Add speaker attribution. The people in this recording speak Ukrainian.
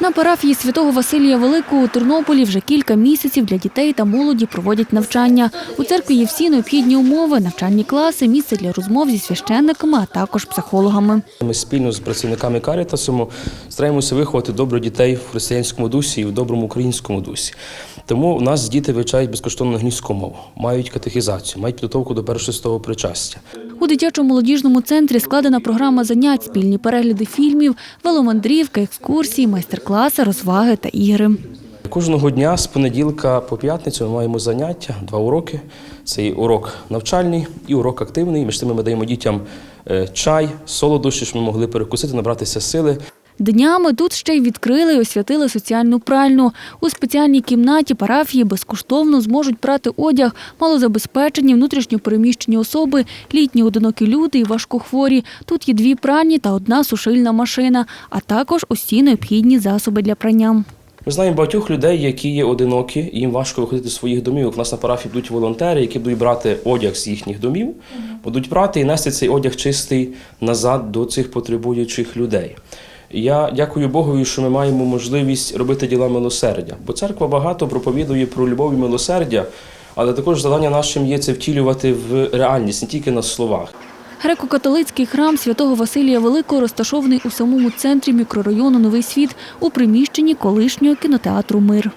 Speaker 1: На парафії святого Василія Великого у Тернополі вже кілька місяців для дітей та молоді проводять навчання. У церкві є всі необхідні умови, навчальні класи, місце для розмов зі священниками, а також психологами.
Speaker 2: Ми спільно з працівниками Карітасу стараємося виховати добро дітей в християнському дусі і в доброму українському дусі. Тому у нас діти вивчають безкоштовно англійську мову, мають катехізацію, мають підготовку до першого причастя.
Speaker 1: У дитячому молодіжному центрі складена програма занять, спільні перегляди фільмів, веломандрівки, екскурсії, майстер-класи, розваги та ігри.
Speaker 2: Кожного дня з понеділка по п'ятницю ми маємо заняття, два уроки. Це і урок навчальний і урок активний. Між тими ми даємо дітям е, чай, солодощі, щоб ми могли перекусити, набратися сили.
Speaker 1: Днями тут ще й відкрили і освятили соціальну пральню. У спеціальній кімнаті парафії безкоштовно зможуть прати одяг малозабезпечені, внутрішньо переміщені особи, літні одинокі люди і важкохворі. Тут є дві пральні та одна сушильна машина, а також усі необхідні засоби для прання.
Speaker 2: Ми знаємо багатьох людей, які є одинокі, їм важко виходити з своїх домів. У нас на парафії будуть волонтери, які будуть брати одяг з їхніх домів, будуть брати і нести цей одяг чистий назад до цих потребуючих людей. Я дякую Богові, що ми маємо можливість робити діла милосердя, бо церква багато проповідує про любов і милосердя, але також завдання нашим є це втілювати в реальність, не тільки на словах.
Speaker 1: Греко-католицький храм святого Василія Великого розташований у самому центрі мікрорайону Новий світ у приміщенні колишнього кінотеатру Мир.